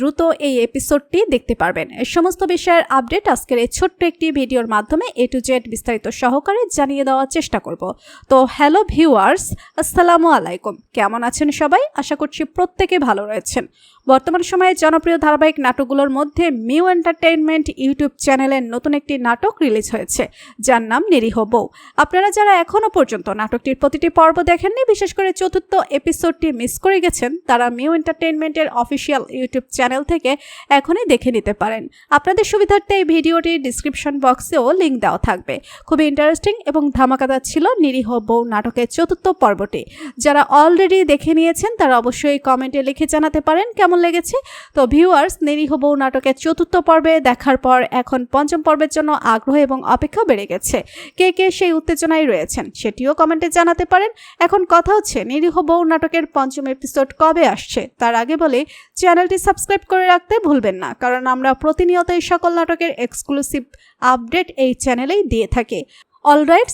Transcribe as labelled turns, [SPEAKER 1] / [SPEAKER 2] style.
[SPEAKER 1] দ্রুত এই এপিসোডটি দেখতে পারবেন। সমস্ত বিষয়ের আপডেট আজকের এই ছোট্ট একটি ভিডিওর মাধ্যমে এ টু জেড বিস্তারিত সহকারে জানিয়ে দেওয়ার চেষ্টা করব। তো হ্যালো ভিউয়ার্স আসসালামু আলাইকুম। কেমন আছেন সবাই? আশা করছি প্রত্যেকে ভালো রয়েছেন। বর্তমান সময়ে জনপ্রিয় ধারাবাহিক নাটকগুলোর মধ্যে মিউ এন্টারটেইনমেন্ট ইউটিউব চ্যানেলের নতুন একটি নাটক রিলিজ হয়েছে, যার নাম নিরীহ বউ। আপনারা যারা এখনও পর্যন্ত নাটকটির প্রতিটি পর্ব দেখেননি, বিশেষ করে চতুর্থ এপিসোডটি মিস করে গেছেন, তারা মিউ এন্টারটেইনমেন্টের অফিসিয়াল ইউটিউব চ্যানেল থেকে এখনই দেখে নিতে পারেন। আপনাদের সুবিধার্থে এই ভিডিওটির ডিসক্রিপশন বক্সেও লিঙ্ক দেওয়া থাকবে। খুবই ইন্টারেস্টিং এবং ধামাকাদার ছিল নিরীহ বউ নাটকের চতুর্থ পর্বটি। যারা অলরেডি দেখে নিয়েছেন, তারা অবশ্যই কমেন্টে লিখে জানাতে পারেন কেমন লেগেছে। তো ভিউয়ার্স নিরীহ বউ নাটকের চতুর্থ পর্বে দেখার পর এখন পঞ্চম পর্বের জন্য আগ্রহ এবং অপেক্ষা বেড়ে গেছে। কে কে সেই উত্তেজনায় রয়েছেন, সেটিও কমেন্টে জানাতে পারেন। এখন কথা হচ্ছে, নিরীহ বউ নাটকের পঞ্চম এপিসোড কবে আসছে? তার আগে বলে চ্যানেলটি সাবস্ক্রাইব করে রাখতে ভুলবেন না, কারণ আমরা প্রতিনিয়ত এই সকল নাটকের এক্সক্লুসিভ আপডেট এই চ্যানেলেই দিয়ে থাকি। অলরাইট